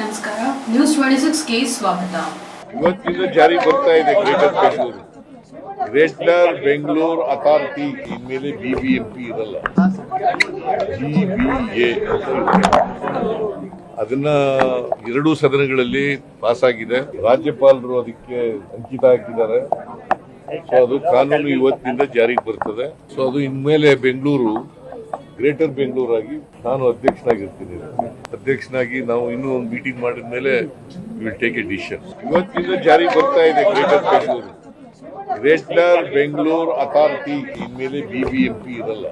ನಮಸ್ಕಾರ. News twenty ಸಿಕ್ಸ್ಗೆ ಸ್ವಾಗತ. ಇವತ್ತಿಂದ ಜಾರಿ ಬರ್ತಾ ಇದೆ greater Bengaluru greater Bengaluru authority ಇನ್ಮೇಲೆ ಬಿ ಬಿ ಎಂ ಪಿ ಇರಲ್ಲ. ಅದನ್ನ ಎರಡೂ ಸದನಗಳಲ್ಲಿ ಪಾಸ್ ಆಗಿದೆ ರಾಜ್ಯಪಾಲರು ಅದಕ್ಕೆ ಅಂಕಿತ ಹಾಕಿದ್ದಾರೆ. ಸೊ ಅದು ಕಾನೂನು ಇವತ್ತಿನಿಂದ ಜಾರಿಗೆ ಬರ್ತದೆ. ಸೊ ಅದು ಇನ್ಮೇಲೆ ಬೆಂಗಳೂರು ಗ್ರೇಟರ್ ಬೆಂಗಳೂರು ಆಗಿ ನಾನು ಅಧ್ಯಕ್ಷನಾಗಿರ್ತೀನಿ. ಅಧ್ಯಕ್ಷನಾಗಿ ನಾವು ಇನ್ನೂ ಒಂದು ಮೀಟಿಂಗ್ ಮಾಡಿದ ಮೇಲೆ ವಿಲ್ ಟೇಕ್ ಎ ಡಿಸಿಷನ್ ಇವತ್ತಿಂದ ಜಾರಿ ಬರ್ತಾ ಇದೆ greater Bengaluru. Greater Bengaluru authority ಇನ್ಮೇಲೆ ಬಿ ಬಿ ಎಂ ಪಿ ಇರಲ್ಲ.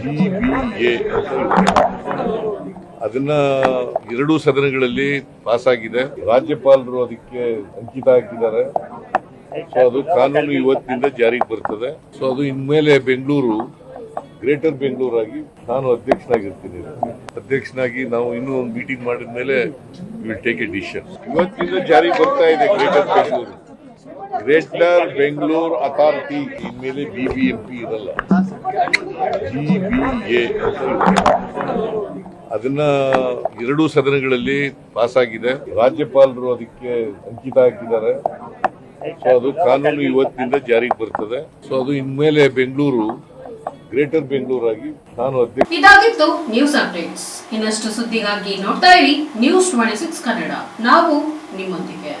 ಜಿ ಬಿ ಎ ಅಂತ. ಅದನ್ನ ಎರಡೂ ಸದನಗಳಲ್ಲಿ ಪಾಸ್ ಆಗಿದೆ ರಾಜ್ಯಪಾಲರು ಅದಕ್ಕೆ ಅಂಕಿತ ಹಾಕಿದ್ದಾರೆ. ಸೊ ಅದು ಕಾನೂನು ಇವತ್ತಿನಿಂದ ಜಾರಿಗೆ ಬರ್ತದೆ. ಸೊ ಅದು ಇನ್ಮೇಲೆ ಬೆಂಗಳೂರು ಗ್ರೇಟರ್ ಬೆಂಗಳೂರು ಆಗಿ ನಾನು ಅಧ್ಯಕ್ಷನಾಗಿರ್ತೀನಿ. ಅಧ್ಯಕ್ಷನಾಗಿ ನಾವು ಇನ್ನೂ ಒಂದು ಮೀಟಿಂಗ್ ಮಾಡಿದ ಮೇಲೆ ವಿಲ್ ಟೇಕ್ ಎ ಡಿಸಿಷನ್ ಇವತ್ತಿಂದ ಜಾರಿ ಬರ್ತಾ ಇದೆ greater Bengaluru. Greater Bengaluru authority ಇನ್ಮೇಲೆ ಬಿ ಬಿ ಎಂ ಪಿ ಇರಲ್ಲ. ಬಿ ಅದನ್ನ ಎರಡೂ ಸದನಗಳಲ್ಲಿ ಪಾಸ್ ಆಗಿದೆ ರಾಜ್ಯಪಾಲರು ಅದಕ್ಕೆ ಅಂಕಿತ ಹಾಕಿದ್ದಾರೆ. ಸೊ ಅದು ಕಾನೂನು ಇವತ್ತಿನಿಂದ ಜಾರಿಗೆ ಬರ್ತದೆ. ಸೊ ಅದು ಇನ್ಮೇಲೆ ಬೆಂಗಳೂರು ಗ್ರೇಟರ್ ಬೆಂಗಳೂರು ಆಗಿ ನಾನು ಅಧ್ಯಕ್ಷ ಇದಾಗಿತ್ತು ನ್ಯೂಸ್ ಅಪ್ಡೇಟ್ಸ್ ಇನ್ನಷ್ಟು ಸುದ್ದಿಗಾಗಿ ನೋಡ್ತಾ ಇರಿ ನ್ಯೂಸ್ ಟ್ವೆಂಟಿ ಸಿಕ್ಸ್ ಕನ್ನಡ. ನಾವು ನಿಮ್ಮೊಂದಿಗೆ.